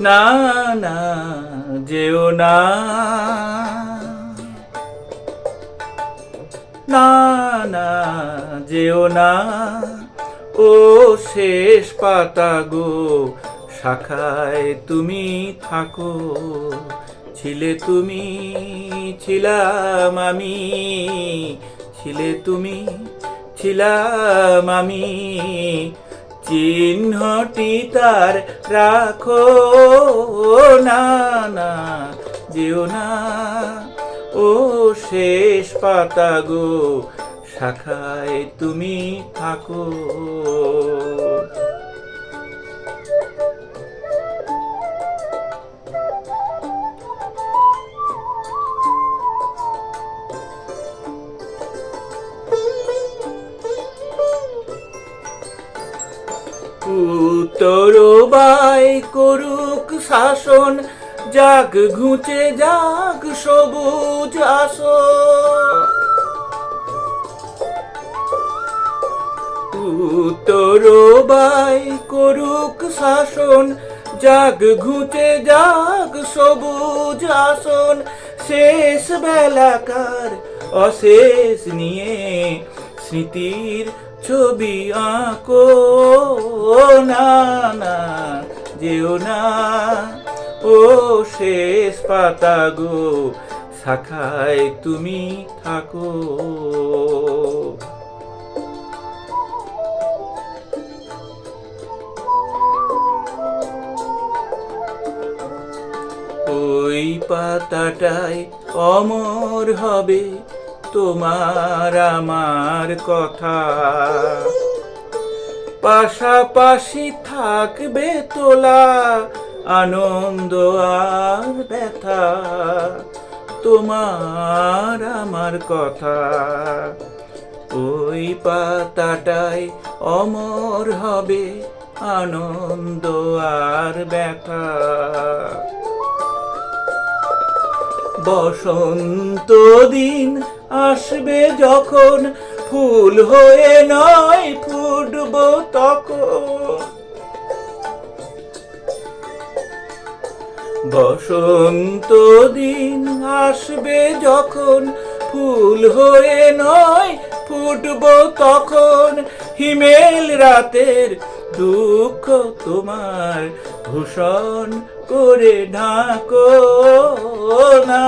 না না, যেও না। না না, যেও না। ও শেষ পাতা গো, শাখায় তুমি থাকো। ছিলে তুমি, ছিলাম আমি। ছিলে তুমি, ছিলাম আমি। চিহ্নটি তার রাখো। না না যেও না। ও শেষ পাতা গো শাখায় তুমি থাকো। উত্তর বাই করুক শাসন, যাক ঘুচে, যাক সবুজ আসন। উত্তর বাই করুক শাসন, যাক ঘুচে, যাক সবুজ আসন। শেষ বেলাকার অশেষ নিয়ে স্মৃতির ছবি আঁকো। না না, যেও না। ও শেষ পাতা গো, শাখায় তুমি থাকো। ওই পাতাটায় অমর হবে। তোমার আমার কথা। পাশাপাশি থাকবে তোলা আনন্দ আর ব্যথা। তোমার আমার কথা। ওই পাতাটায় অমর হবে, আনন্দ আর ব্যথা। বসন্ত দিন আসবে যখন, ফুল হয়ে নয় ফুটব তখন। বসন্ত দিন আসবে যখন, ফুল হয়ে নয় ফুটব তখন। হিমেল রাতের দুঃখ তোমার, ভূষণ করে ঢাকো না।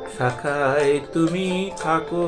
শাখায় তুমি থাকো।